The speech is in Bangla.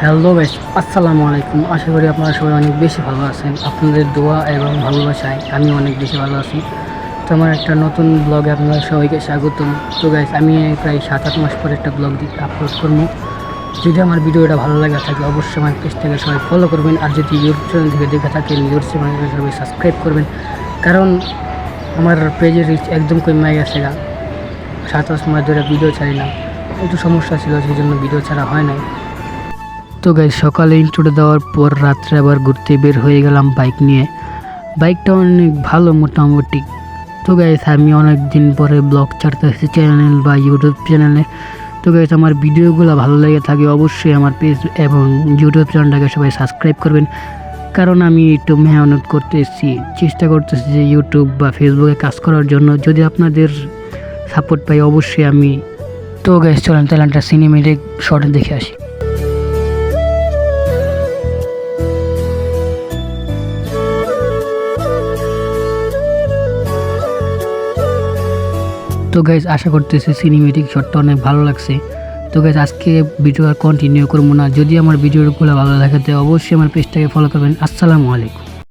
হ্যালো বেশ, আসসালামু আলাইকুম। আশা করি আপনারা সবাই অনেক বেশি ভালো আছেন। আপনাদের দোয়া এবং ভালোবাসায় আমি অনেক বেশি ভালো আছি। তো আমার একটা নতুন ব্লগে আপনারা সবাইকে স্বাগতম। তো গাইস আমি প্রায় সাত আট মাস পরে একটা ব্লগ আপলোড করব। যদি আমার ভিডিওটা ভালো লাগে থাকে, অবশ্যই আমার পেজ থেকে সবাই ফলো করবেন। আর যদি ইউটিউব চ্যানেল থেকে দেখে থাকেন ইউটিউব চ্যানেলকে সবাই সাবস্ক্রাইব করবেন। কারণ আমার পেজের রিচ একদম কমে গেছে গা। সাত আট মাস ধরে ভিডিও ছাড়ি না। একটু সমস্যা ছিল, সেই জন্য ভিডিও ছাড়া হয় নাই। তো গাই সকালে ইন্ট্রোটা দেওয়ার পর রাত্রে আবার ঘুরতে বের হয়ে গেলাম বাইক নিয়ে। বাইকটা অনেক ভালো মোটামুটি। তো গাইস আমি অনেক দিন পরে ব্লগ ছাড়তেছি চ্যানেল বা ইউটিউব চ্যানেলে তো গাইস আমার ভিডিওগুলো ভালো লেগে থাকে অবশ্যই আমার পেজ এবং ইউটিউব চ্যানেলটাকে সবাই সাবস্ক্রাইব করবেন। কারণ আমি একটু মেহনত করতেছি, চেষ্টা করতেছি যে ইউটিউব বা ফেসবুকে কাজ করার জন্য। যদি আপনাদের সাপোর্ট পাই অবশ্যই আমি। তো গাইস চলেন একটা সিনেমেটিক শর্টে দেখে আসি। তো গাইজ আশা করতেছি সিনেমেটিক শটটা অনেক ভালো লাগছে। তো গাইজ আজকে ভিডিও আর কন্টিনিউ করব না। যদি আমার ভিডিওগুলো ভালো লাগে, তো অবশ্যই আমার পেজটাকে ফলো করবেন। আসসালামু আলাইকুম।